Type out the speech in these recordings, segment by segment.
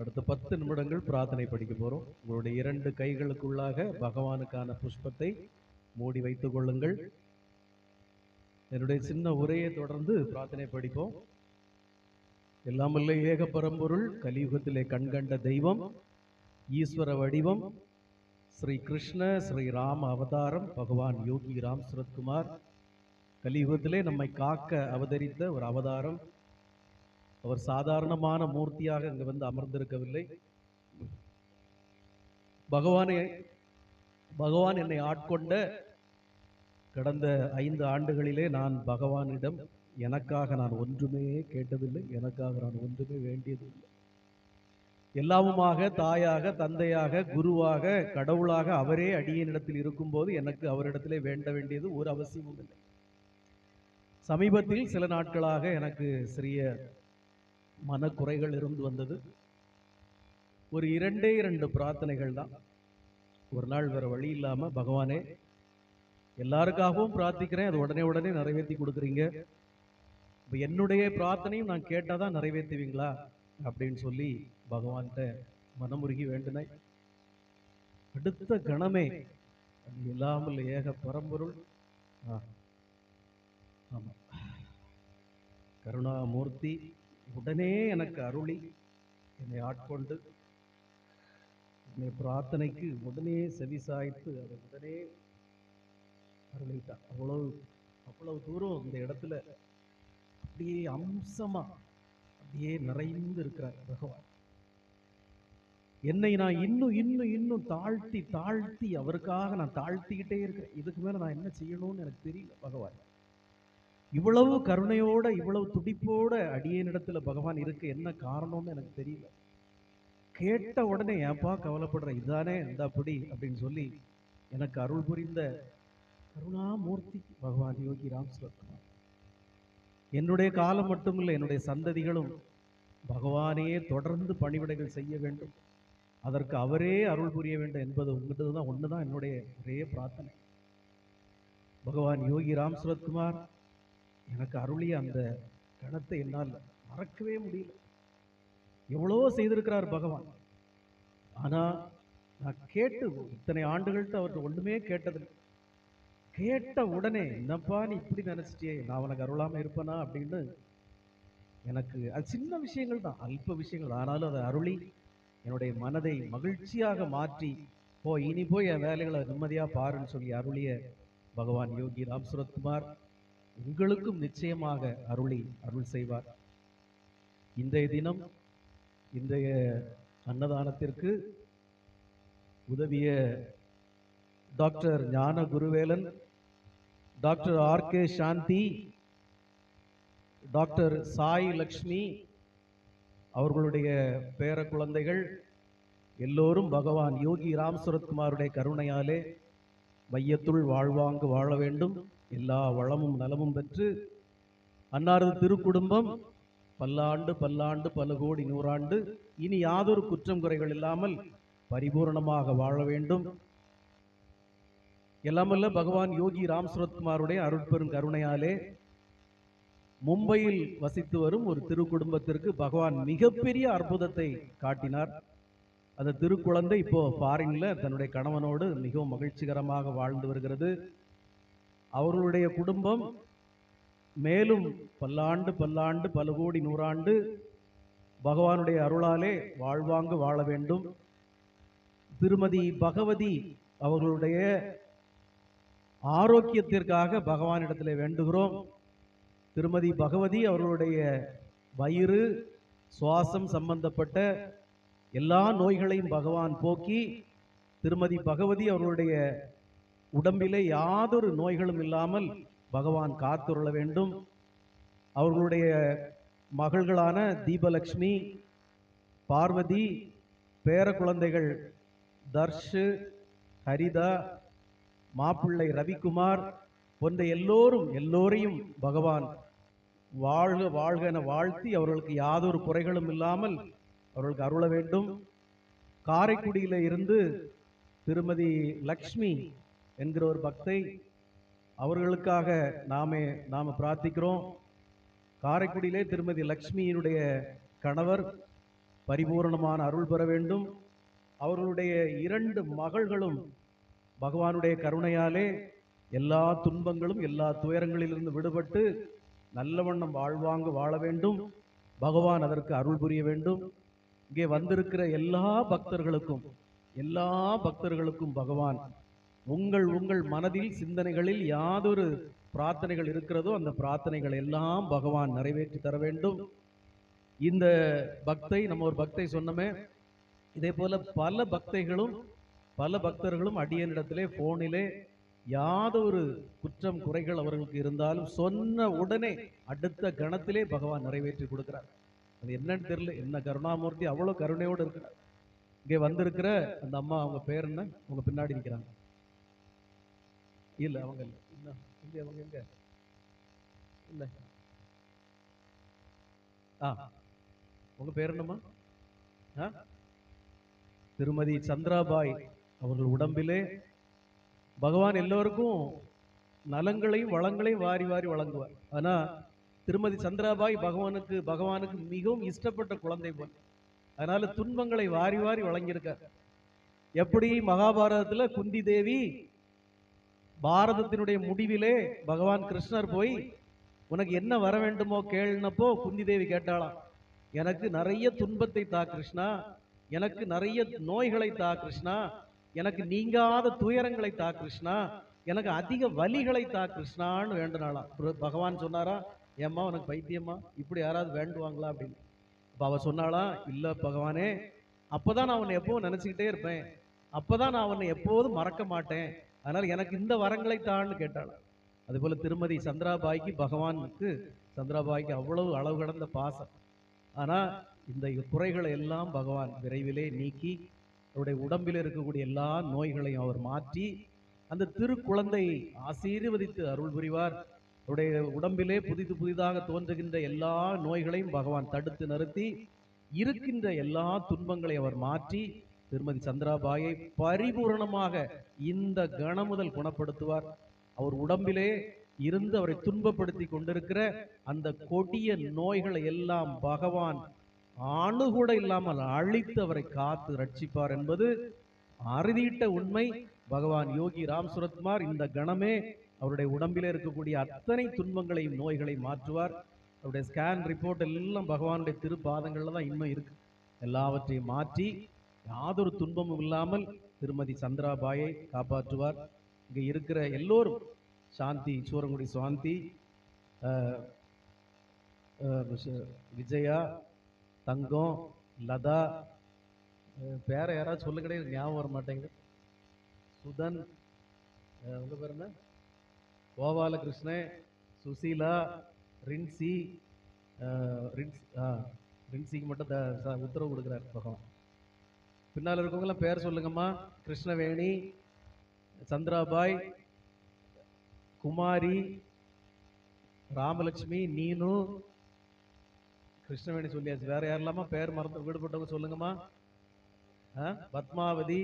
அடுத்த பத்து நிமிடங்கள் பிரார்த்தனை படிக்க போகிறோம் உங்களுடைய இரண்டு கைகளுக்குள்ளாக பகவானுக்கான புஷ்பத்தை மூடி வைத்துக் கொள்ளுங்கள். என்னுடைய சின்ன உரையை தொடர்ந்து பிரார்த்தனை படிப்போம். எல்லாமல்ல ஏக பரம்பொருள் கலியுகத்திலே கண்கண்ட தெய்வம் ஈஸ்வர வடிவம் ஸ்ரீ கிருஷ்ண ஸ்ரீ ராம அவதாரம் பகவான் யோகி ராம் சுரத்குமார். கலியுகத்திலே நம்மை காக்க அவதரித்த ஒரு அவதாரம். அவர் சாதாரணமான மூர்த்தியாக இங்கு வந்து அமர்ந்திருக்கவில்லை. பகவானை பகவான் என்னை ஆட்கொண்ட கடந்த ஐந்து ஆண்டுகளிலே நான் பகவானிடம் எனக்காக நான் ஒன்றுமே கேட்டதில்லை எனக்காக நான் ஒன்றுமே வேண்டியதில்லை. எல்லாமுமாக தாயாக தந்தையாக குருவாக கடவுளாக அவரே அடியனிடத்தில் இருக்கும்போது எனக்கு அவரிடத்திலே வேண்ட வேண்டியது ஒரு அவசியமும் இல்லை. சமீபத்தில் சில நாட்களாக எனக்கு சிறிய மனக்குறைகள் இருந்து வந்தது. ஒரு இரண்டே இரண்டு பிரார்த்தனைகள் தான். ஒரு நாள் வேறு வழி இல்லாமல் பகவானே எல்லாருக்காகவும் பிரார்த்திக்கிறேன். அது உடனே உடனே நிறைவேற்றி கொடுக்குறீங்க. இப்போ என்னுடைய பிரார்த்தனையும் நான் கேட்டால் தான் நிறைவேற்றுவீங்களா? அப்படின்னு சொல்லி பகவான்கிட்ட மனமுருகி வேண்டினேன் அடுத்த கணமே அது இல்லாமல் ஏக பரம்பொருள். ஆ ஆமாம் கருணாமூர்த்தி உடனே எனக்கு அருளி. என்னை ஆட்கொண்டு என்னை பிரார்த்தனைக்கு உடனே செவிசாய்த்து அதை உடனே அருளிட்டார். அவ்வளவு அவ்வளவு தூரம் இந்த இடத்துல அப்படியே அம்சமா அப்படியே நிறைந்து இருக்கிறார் பகவான். என்னை நான் இன்னும் இன்னும் இன்னும் தாழ்த்தி தாழ்த்தி அவருக்காக நான் தாழ்த்திக்கிட்டே இருக்கிறேன். இதுக்கு மேலே நான் என்ன செய்யணும்னு எனக்கு தெரியல பகவான். இவ்வளவு கருணையோட இவ்வளவு துடிப்போட அடியேனிடத்துல பகவான் இருக்க என்ன காரணம்னு எனக்கு தெரியல. கேட்ட உடனே ஏப்பா கவலைப்படுற? இதுதானே இந்த அப்படி? அப்படின்னு சொல்லி எனக்கு அருள் புரிந்த கருணாமூர்த்தி பகவான் யோகி ராம் சுரத்குமார் என்னுடைய காலம் மட்டுமில்லை என்னுடைய சந்ததிகளும் பகவானையே தொடர்ந்து பணிவிடைகள் செய்ய வேண்டும். அதற்கு அவரே அருள் புரிய வேண்டும் என்பது உங்கள்கிட்ட தான் ஒன்று தான் என்னுடைய ஒரே பிரார்த்தனை. பகவான் யோகி ராம் சுரத்குமார் எனக்கு அருளிய அந்த கணத்தை என்னால் மறக்கவே முடியல. எவ்வளோ செய்திருக்கிறார் பகவான். ஆனால் நான் கேட்டு இத்தனை ஆண்டுகள்கிட்ட அவர்கிட்ட ஒன்றுமே கேட்டதில்லை. கேட்ட உடனே என்னப்பா நீ இப்படி நினச்சிட்டே நான் உனக்கு அருளாமல் இருப்பேனா? அப்படின்னு எனக்கு அது சின்ன விஷயங்கள் தான் அல்ப விஷயங்கள். ஆனாலும் அதை அருளி என்னுடைய மனதை மகிழ்ச்சியாக மாற்றி போ இனி போய் என் வேலைகளை நிம்மதியாக பாருன்னு சொல்லி அருளிய பகவான் யோகி ராம் சுரத்குமார் உங்களுக்கும் நிச்சயமாக அருளி அருள் செய்வார். இன்றைய தினம் இன்றைய அன்னதானத்திற்கு உதவிய doctor Gnana Guruvelan doctor R K Shanthi doctor Sai Lakshmi அவர்களுடைய பேர குழந்தைகள் எல்லோரும் பகவான் யோகி ராம் சுரத்குமாருடைய கருணையாலே மையத்துள் வாழ்வாங்கு வாழ வேண்டும். எல்லா வளமும் நலமும் பெற்று அன்னாரது திருக்குடும்பம் பல்லாண்டு பல்லாண்டு பல கோடி நூறாண்டு இனி யாதொரு குற்றம் குறைகள் இல்லாமல் பரிபூரணமாக வாழ வேண்டும். எல்லாமல்ல பகவான் யோகி ராம் சுரத்குமாருடைய அருட்பெரும் கருணையாலே மும்பையில் வசித்து வரும் ஒரு திருக்குடும்பத்திற்கு பகவான் மிகப்பெரிய அற்புதத்தை காட்டினார். அந்த திருக்குழந்தை இப்போ ஃபாரின்ல தன்னுடைய கணவனோடு மிகவும் மகிழ்ச்சிகரமாக வாழ்ந்து வருகிறது. அவர்களுடைய குடும்பம் மேலும் பல்லாண்டு பல்லாண்டு பல கோடி நூறாண்டு பகவானுடைய அருளாலே வாழ்வாங்கு வாழ வேண்டும். திருமதி பகவதி அவர்களுடைய ஆரோக்கியத்திற்காக பகவானிடத்தில் வேண்டுகிறோம். திருமதி பகவதி அவர்களுடைய வயிறு சுவாசம் சம்பந்தப்பட்ட எல்லா நோய்களையும் பகவான் போக்கி திருமதி பகவதி அவர்களுடைய உடம்பிலே யாதொரு நோய்களும் இல்லாமல் பகவான் காத்துருள வேண்டும். அவர்களுடைய மகள்களான தீபலக்ஷ்மி பார்வதி பேர குழந்தைகள் தர்ஷு ஹரிதா மாப்பிள்ளை ரவிக்குமார் போன்ற எல்லோரும் எல்லோரையும் பகவான் வாழ்க வாழ்க என வாழ்த்தி அவர்களுக்கு யாதொரு குறைகளும் இல்லாமல் அவர்களுக்கு அருள வேண்டும். காரைக்குடியில இருந்து திருமதி லக்ஷ்மி என்கிற ஒரு பக்தை அவர்களுக்காக நாமே நாம் பிரார்த்திக்கிறோம். காரைக்குடியிலே திருமதி லக்ஷ்மியினுடைய கணவர் பரிபூரணமான அருள் பெற வேண்டும். அவர்களுடைய இரண்டு மகள்களும் பகவானுடைய கருணையாலே எல்லா துன்பங்களும் எல்லா துயரங்களிலிருந்து விடுபட்டு நல்ல வண்ணம் வாழ்வாங்கு வாழ வேண்டும். பகவான் அதற்கு அருள் புரிய வேண்டும். இங்கே வந்திருக்கிற எல்லா பக்தர்களுக்கும் எல்லா பக்தர்களுக்கும் பகவான் உங்கள் உங்கள் மனதில் சிந்தனைகளில் யாதொரு பிரார்த்தனைகள் இருக்கிறதோ அந்த பிரார்த்தனைகள் எல்லாம் பகவான் நிறைவேற்றி தர வேண்டும். இந்த பக்தை நம்ம ஒரு பக்தை சொன்னோமே இதே போல பல பக்தைகளும் பல பக்தர்களும் அடியனிடத்திலே போனிலே யாதொரு குற்றம் குறைகள் அவர்களுக்கு இருந்தாலும் சொன்ன உடனே அடுத்த கணத்திலே பகவான் நிறைவேற்றி கொடுக்கிறார். அது என்னன்னு தெரியல என்ன கருணாமூர்த்தி அவ்வளோ கருணையோடு இருக்கிறார். இங்கே வந்திருக்கிற அந்த அம்மா அவங்க பேர் என்ன? உங்க பின்னாடி நிற்கிறாங்க இல்ல அவங்க இல்ல. இன்னும் இங்க அவங்க எங்க இல்ல. ஆ. உங்க பேர் என்னம்மா? ஆ? திருமதி சந்திராபாய் அவர்கள் உடம்பிலே பகவான் எல்லோருக்கும் நலங்களையும் வளங்களையும் வாரி வாரி வழங்குவார். ஆனா திருமதி சந்திராபாய் பகவானுக்கு பகவானுக்கு மிகவும் இஷ்டப்பட்ட குழந்தை போல் அதனால துன்பங்களை வாரி வாரி வழங்கியிருக்கார். எப்படி மகாபாரதத்துல குந்தி தேவி பாரதத்தினுடைய முடிவிலே பகவான் கிருஷ்ணர் போய் உனக்கு என்ன வர வேண்டுமோ கேளுனப்போ குந்தி தேவி கேட்டாளாம். எனக்கு நிறைய துன்பத்தை தா கிருஷ்ணா. எனக்கு நிறைய நோய்களை தா கிருஷ்ணா. எனக்கு நீங்காத துயரங்களை தா கிருஷ்ணா. எனக்கு அதிக வலிகளை தா கிருஷ்ணான்னு வேண்டுனாலாம் பகவான் சொன்னாரா? ஏம்மா உனக்கு பைத்தியம்மா. இப்படி யாராவது வேண்டுவாங்களா? அப்படின்னு. அப்ப அவ சொன்னாளா இல்லை பகவானே. அப்பதான் நான் உன்னை எப்பவும் நினச்சிக்கிட்டே இருப்பேன். அப்பதான் நான் உன்னை எப்போதும் மறக்க மாட்டேன். அதனால் எனக்கு இந்த வரங்களை தான்னு அதுபோல் திருமதி சந்திராபாய்க்கு பகவானுக்கு சந்திராபாய்க்கு அவ்வளவு அளவு கடந்த பாசம். ஆனால் இந்த குறைகளை எல்லாம் பகவான் விரைவிலே நீக்கி அவருடைய உடம்பில் இருக்கக்கூடிய எல்லா நோய்களையும் அவர் மாற்றி அந்த திருக்குழந்தையை ஆசீர்வதித்து அருள் புரிவார். அவருடைய உடம்பிலே புதிது புதிதாக தோன்றுகின்ற எல்லா நோய்களையும் பகவான் தடுத்து நிறுத்தி இருக்கின்ற எல்லா துன்பங்களை அவர் மாற்றி திருமதி சந்திராபாயை பரிபூரணமாக இந்த கணம் முதல் குணப்படுத்துவார். அவர் உடம்பிலே இருந்து அவரை துன்பப்படுத்தி கொண்டிருக்கிற அந்த கொடிய நோய்களை எல்லாம் பகவான் அணுகூட இல்லாமல் அழித்து அவரை காத்து ரட்சிப்பார் என்பது அறுதியிட்ட உண்மை. பகவான் யோகி ராம் சுரத்குமார் இந்த கணமே அவருடைய உடம்பிலே இருக்கக்கூடிய அத்தனை துன்பங்களையும் நோய்களை மாற்றுவார். அவருடைய ஸ்கேன் ரிப்போர்ட் எல்லாம் பகவானுடைய திருப்பாதங்கள்ல தான் இன்னும் இருக்கு. எல்லாவற்றையும் மாற்றி யாதொரு துன்பமும் இல்லாமல் திருமதி சந்திராபாயை காப்பாற்றுவார். இங்கே இருக்கிற எல்லோரும் சாந்தி சூரங்குடி சாந்தி விஜயா தங்கம் லதா அஹ், பேரை யாராவது சொல்ல கிடையாது ஞாபகம் வர மாட்டேங்குது. சுதன் உங்க பேர் என்ன? கோபாலகிருஷ்ணன் சுசீலா ரின்சி ரின்ஸ் ஆ ரின்சிக்கு மட்டும் த- உத்தரவு கொடுக்குறாரு பகவான். பின்னால் இருக்கவங்களாம் பேர் சொல்லுங்கம்மா கிருஷ்ணவேணி சந்திராபாய் குமாரி ராமலட்சுமி நீனு கிருஷ்ணவேணி சொல்லியாச்சு வேற யாரெல்லாமா பேர் மறந்து விடுபட்டவங்க சொல்லுங்கம்மா ஆ? பத்மாவதி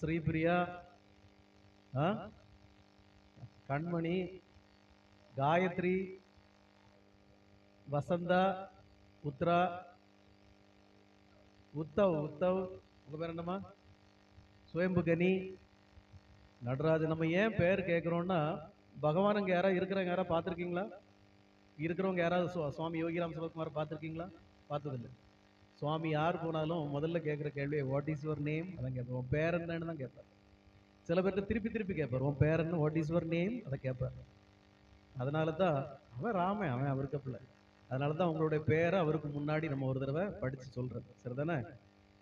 ஸ்ரீபிரியா ஆ? கண்மணி காயத்ரி வசந்தா உத்ரா உத்தவ் உத்தவ். உங்க பேர் என்னம்மா? சுயம்புகனி. நடராஜன். நம்ம ஏன் பேர் கேட்குறோம்னா பகவான் அங்கே யாராவது இருக்கிறவங்க யாராவது பார்த்துருக்கீங்களா? இருக்கிறவங்க யாராவது சுவாமி யோகிராம் சிவகுமார் பார்த்துருக்கீங்களா? பார்த்ததில்ல. சுவாமி யார் போனாலும் முதல்ல கேட்குற கேள்வி வாட் இஸ் யுவர் நேம் அதான் கேட்பார் உன் பேர் என்னன்னு தான் கேட்பார் சில பேர்கிட்ட திருப்பி திருப்பி கேட்பார் உன் பேர் என்ன? வாட் இஸ் யுவர் நேம் அதை கேட்பார் அதனால தான் அவன் ராமன் அவன் அவருக்கு பிள்ளை அதனால தான் உங்களுடைய பேரை அவருக்கு முன்னாடி நம்ம ஒரு தடவை படித்து சொல்றது சரிதானே?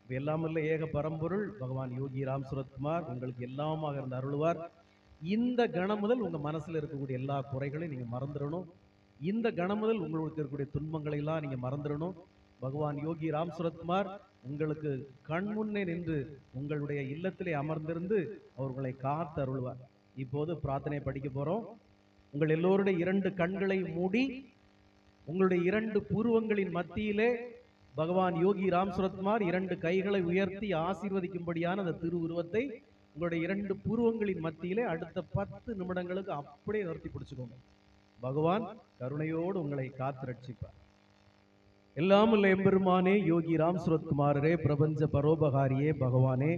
இப்போ எல்லாம் இல்ல ஏக பரம்பொருள் பகவான் யோகி ராம் சுரத்குமார் உங்களுக்கு எல்லாமாக இருந்து அருள்வார். இந்த கணம் முதல் உங்க மனசுல இருக்கக்கூடிய எல்லா குறைகளையும் நீங்க மறந்துடணும். இந்த கணம் முதல் உங்களுக்கு இருக்கக்கூடிய துன்பங்களை எல்லாம் நீங்க மறந்துடணும். பகவான் யோகி ராம் சுரத்குமார் உங்களுக்கு கண் முன்னே நின்று உங்களுடைய இல்லத்திலே அமர்ந்திருந்து அவர்களை காத்து அருள்வார் இப்போது பிரார்த்தனை படிக்க போறோம். உங்கள் எல்லோருடைய இரண்டு கண்களை மூடி உங்களுடைய இரண்டு பூர்வங்களின் மத்தியிலே பகவான் யோகி ராம் சுரத்குமார் இரண்டு கைகளை உயர்த்தி ஆசீர்வதிக்கும்படியான அந்த திருவுருவத்தை உங்களுடைய இரண்டு பூர்வங்களின் மத்தியிலே அடுத்த பத்து நிமிடங்களுக்கு அப்படியே நிறுத்தி பிடிச்சுக்கோங்க. பகவான் கருணையோடு உங்களை காத்து ரட்சிப்பார் எல்லாம் உள்ள எம்பெருமானே யோகி ராம் சுரத்குமாரரே பிரபஞ்ச பரோபகாரியே பகவானே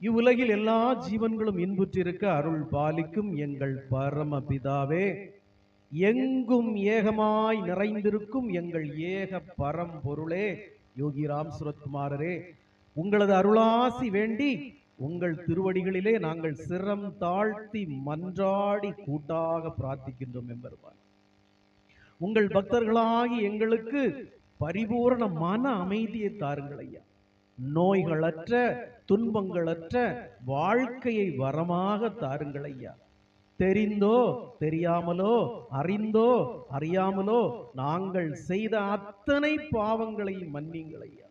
இவ்வுலகில் எல்லா ஜீவன்களும் இன்புற்றிருக்க அருள் பாலிக்கும் எங்கள் பரம பிதாவே எங்கும் ஏகமாய் நிறைந்திருக்கும் எங்கள் ஏக பரம்பொருளே. யோகி ராம் சுரத்குமாரரே உங்களது அருளாசி வேண்டி உங்கள் திருவடிகளிலே நாங்கள் சிரம் தாழ்த்தி மன்றாடி கூட்டாக பிரார்த்திக்கின்றோம் என்பருமான் உங்கள் பக்தர்களாகி எங்களுக்கு பரிபூரண மன அமைதியை தாருங்கள் ஐயா. நோய்களற்ற துன்பங்களற்ற வாழ்க்கையை வரமாக தாருங்கள் ஐயா. தெரிந்தோ தெரியாமலோ அறிந்தோ அறியாமலோ நாங்கள் செய்த அத்தனை பாவங்களையும் மன்னிங்களையா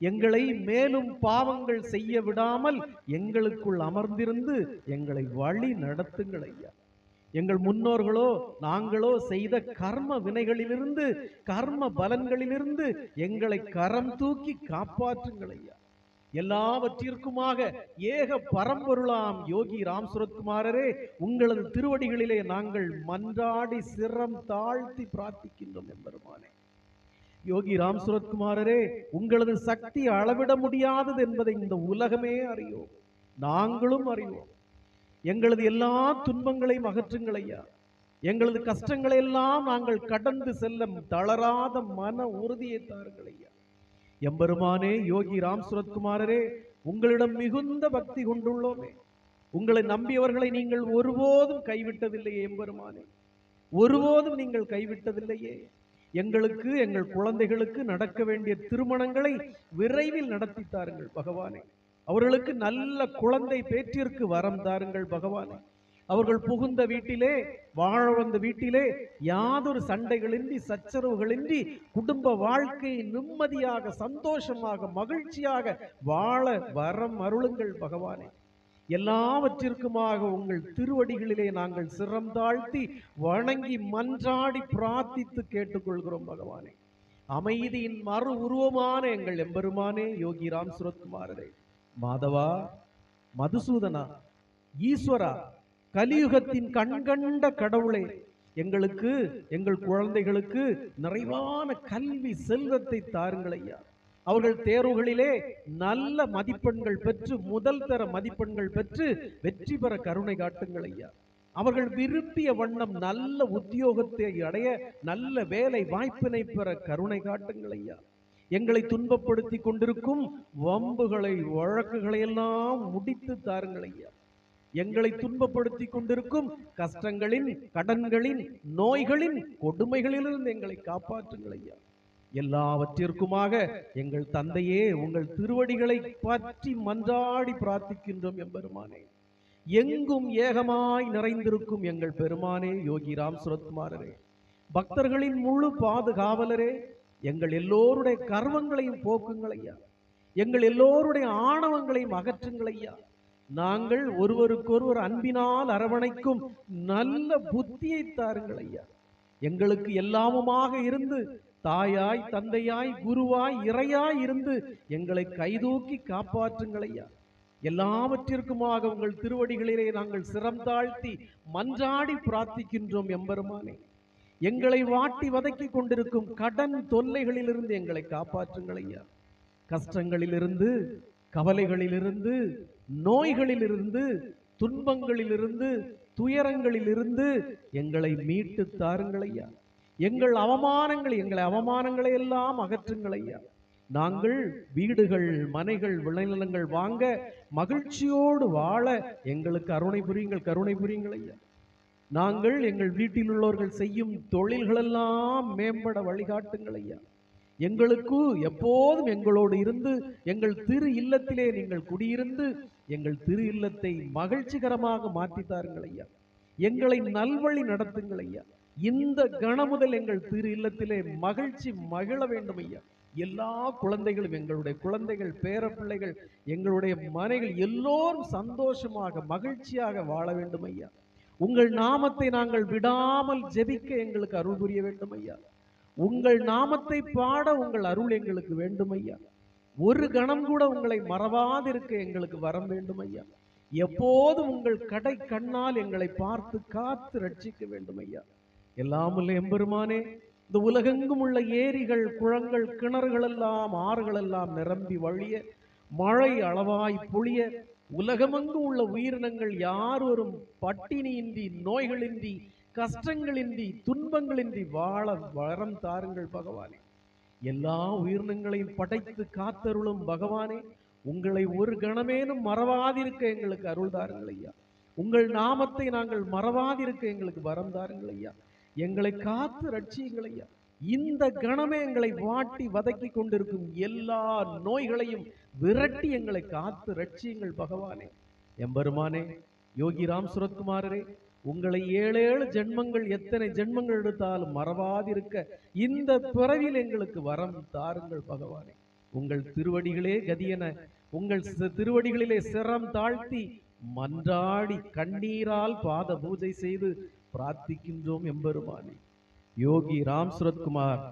எங்களை மேலும் பாவங்கள் செய்ய விடாமல் எங்களுக்குள் அமர்ந்திருந்து எங்களை வழி நடத்துங்கள் ஐயா. எங்கள் முன்னோர்களோ நாங்களோ செய்த கர்ம வினைகளிலிருந்து கர்ம பலன்களிலிருந்து எங்களை கரம் தூக்கி காப்பாற்றுங்கள் ஐயா. எல்லாவற்றிற்குமாக ஏக பரம்பொருளாம் யோகி ராம் சுரத்குமாரரே உங்களது திருவடிகளிலே நாங்கள் மன்றாடி சிரம் தாழ்த்தி பிரார்த்திக்கின்றோம் என்பருமானே யோகி ராம் சுரத்குமாரரே உங்களது சக்தி அளவிட முடியாதது என்பதை இந்த உலகமே அறியோம். நாங்களும் அறிவோம். எங்களது எல்லா துன்பங்களையும் அகற்றுங்கள் ஐயா. எங்களது கஷ்டங்களை எல்லாம் நாங்கள் கடந்து செல்ல தளராத மன உறுதியை தாருங்கள் ஐயா. எம்பெருமானே யோகி ராம் சுரத்குமாரரே உங்களிடம் மிகுந்த பக்தி கொண்டுள்ளோமே. உங்களை நம்பியவர்களை நீங்கள் ஒருபோதும் கைவிட்டதில்லையே எம்பெருமானே. ஒருபோதும் நீங்கள் கைவிட்டதில்லையே. எங்களுக்கு எங்கள் குழந்தைகளுக்கு நடக்க வேண்டிய திருமணங்களை விரைவில் நடத்தி தாருங்கள் பகவானே. அவர்களுக்கு நல்ல குழந்தை பேற்றிற்கு வரம் தாருங்கள் பகவானே. அவர்கள் புகுந்த வீட்டிலே வாழ வந்த வீட்டிலே யாதொரு சண்டைகளின்றி சச்சரவுகளின்றி குடும்ப வாழ்க்கை நிம்மதியாக சந்தோஷமாக மகிழ்ச்சியாக வாழ வரம் அருளுங்கள் பகவானே. எல்லாவற்றிற்குமாக உங்கள் திருவடிகளிலே நாங்கள் சிரம் தாழ்த்தி வணங்கி மன்றாடி பிரார்த்தித்து கேட்டுக்கொள்கிறோம் பகவானே. அமைதியின் மறு உருவமான எங்கள் எம்பெருமானே யோகி ராம் சுரத்குமாரரே. மாதவா மதுசூதனா ஈஸ்வரா கலியுகத்தின் கண்கண்ட கடவுளே எங்களுக்கு எங்கள் குழந்தைகளுக்கு நிறைவான கல்வி செல்வத்தை தாருங்கள் ஐயா. அவர்கள் தேர்வுகளிலே நல்ல மதிப்பெண்கள் பெற்று முதல் தர மதிப்பெண்கள் பெற்று வெற்றி பெற கருணை காட்டுங்கள் ஐயா. அவர்கள் விரும்பிய வண்ணம் நல்ல உத்தியோகத்தை அடைய நல்ல வேலை வாய்ப்பினை பெற கருணை காட்டுங்கள் ஐயா. எங்களை துன்பப்படுத்தி கொண்டிருக்கும் வம்புகளை வழக்குகளை எல்லாம் முடித்து தாருங்கள் ஐயா. எங்களை துன்பப்படுத்தி கொண்டிருக்கும் கஷ்டங்களின் கடன்களின் நோய்களின் கொடுமைகளிலிருந்து எங்களை காப்பாற்றுங்கள் ஐயா. எல்லாவற்றிற்குமாக எங்கள் தந்தையே உங்கள் திருவடிகளை பற்றி மன்றாடி பிரார்த்திக்கின்றோம் எம்பெருமானே எங்கும் ஏகமாய் நிறைந்திருக்கும் எங்கள் பெருமானே யோகி ராம் சுரத்குமாரரே. பக்தர்களின் முழு பாதுகாவலரே எங்கள் எல்லோருடைய கர்வங்களையும் போக்குங்கள் ஐயா. எங்கள் எல்லோருடைய ஆணவங்களையும் அகற்றுங்கள் ஐயா. நாங்கள் ஒருவருக்கொருவர் அன்பினால் அரவணைக்கும் நல்ல புத்தியை தாருங்கள் ஐயா. எங்களுக்கு எல்லாமுமாக இருந்து தாயாய் தந்தையாய் குருவாய் இறையாய் இருந்து எங்களை கைதூக்கி காப்பாற்றுங்கள் ஐயா. எல்லாவற்றிற்குமாக உங்கள் திருவடிகளிலே நாங்கள் சிரம் தாழ்த்தி மன்றாடி பிரார்த்திக்கின்றோம் எம்பெருமானே. எங்களை வாட்டி வதக்கி கொண்டிருக்கும் கடன் தொல்லைகளிலிருந்து எங்களை காப்பாற்றுங்கள் ஐயா. கஷ்டங்களிலிருந்து கவலைகளிலிருந்து நோய்களிலிருந்து துன்பங்களிலிருந்து துயரங்களிலிருந்து எங்களை மீட்டு தாருங்கள் ஐயா. எங்கள் அவமானங்கள் எங்களை அவமானங்களை எல்லாம் அகற்றுங்கள் ஐயா. நாங்கள் வீடுகள் மனைகள் விளைநிலங்கள் வாங்க மகிழ்ச்சியோடு வாழ எங்களுக்கு அருணை புரியுங்கள் கருணை புரியுங்கள் ஐயா. நாங்கள் எங்கள் வீட்டில் உள்ளவர்கள் செய்யும் தொழில்களெல்லாம் மேம்பட வழிகாட்டுங்கள் ஐயா. எங்களுக்கு எப்போதும் எங்களோடு இருந்து எங்கள் திரு இல்லத்திலே நீங்கள் குடியிருந்து எங்கள் திரு இல்லத்தை மகிழ்ச்சிகரமாக மாற்றி தாருங்கள் ஐயா. எங்களை நல்வழி நடத்துங்கள் ஐயா. இந்த கணமுதல் எங்கள் திரு இல்லத்திலே மகிழ்ச்சி மகிழ வேண்டும் ஐயா. எல்லா குழந்தைகளும் எங்களுடைய குழந்தைகள் பேரப்பிள்ளைகள் எங்களுடைய மனைகள் எல்லோரும் சந்தோஷமாக மகிழ்ச்சியாக வாழ வேண்டும் ஐயா. உங்கள் நாமத்தை நாங்கள் விடாமல் ஜெபிக்க எங்களுக்கு அருள் புரிய வேண்டும் ஐயா. உங்கள் நாமத்தை பாட உங்கள் அருள் எங்களுக்கு வேண்டும் ஐயா ஒரு கணம் கூட உங்களை மறவாதிருக்க எங்களுக்கு வரம் வேண்டும் ஐயா எப்போதும் உங்கள் கடை கண்ணால் எங்களை பார்த்து காத்து ரட்சிக்க வேண்டும் ஐயா எல்லாமல்ல எம்பெருமானே இந்த உலகெங்கும் உள்ள ஏரிகள் குளங்கள் கிணறுகள் எல்லாம் ஆறுகள் எல்லாம் நிரம்பி வழிய மழை அளவாய் பொழிய உலகமெங்கும் உள்ள உயிரினங்கள் யாரொரும் பட்டினியின்றி நோய்களின்றி கஷ்டங்களின்றி துன்பங்களின்றி வாழ வரம் தாருங்கள் பகவானே. எல்லா உயிரினங்களையும் படைத்து காத்தருளும் பகவானே. உங்களை ஒரு கணமேனும் மறவாதிருக்க எங்களுக்கு அருள் தாருங்கள் ஐயா. உங்கள் நாமத்தை நாங்கள் மறவாதிருக்க எங்களுக்கு வரம் தாருங்கள் ஐயா. எங்களை காத்து ரட்சியுங்கள் ஐயா. இந்த கணமே எங்களை வாட்டி வதக்கி கொண்டிருக்கும் எல்லா நோய்களையும் விரட்டி எங்களை காத்து ரட்சியுங்கள் பகவானே. எம்பெருமானே யோகி ராம் சுரத்குமாரரே உங்களை ஏழு ஏழு ஜென்மங்கள் எத்தனை ஜென்மங்கள் எடுத்தாலும் மறவாதிருக்க இந்த பிறவில் எங்களுக்கு வரம் தாருங்கள் பகவானே. உங்கள் திருவடிகளே கதியென உங்கள் திருவடிகளிலே சிரம் தாழ்த்தி மன்றாடி கண்ணீரால் பாத பூஜை செய்து பிரார்த்திக்கின்றோம் எம்பெருமானே. யோகி ராம் சுரத்குமார்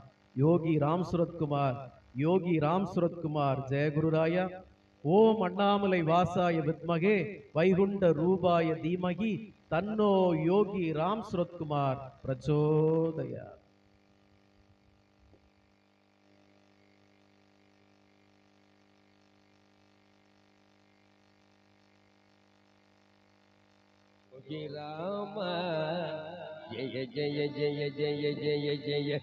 யோகி ராம் சுரத்குமார் யோகி ராம் சுரத்குமார் ஜெயகுருராயா. ஓம் அண்ணாமலை வாசாய வித்மகே வைகுண்ட ரூபாய தீமகி. தன்னோ யோகி ராம் சுரத்குமார் பிரச்சோதயா ராம ஜெய ஜெய ஜெய ஜெய ஜெய ஜெய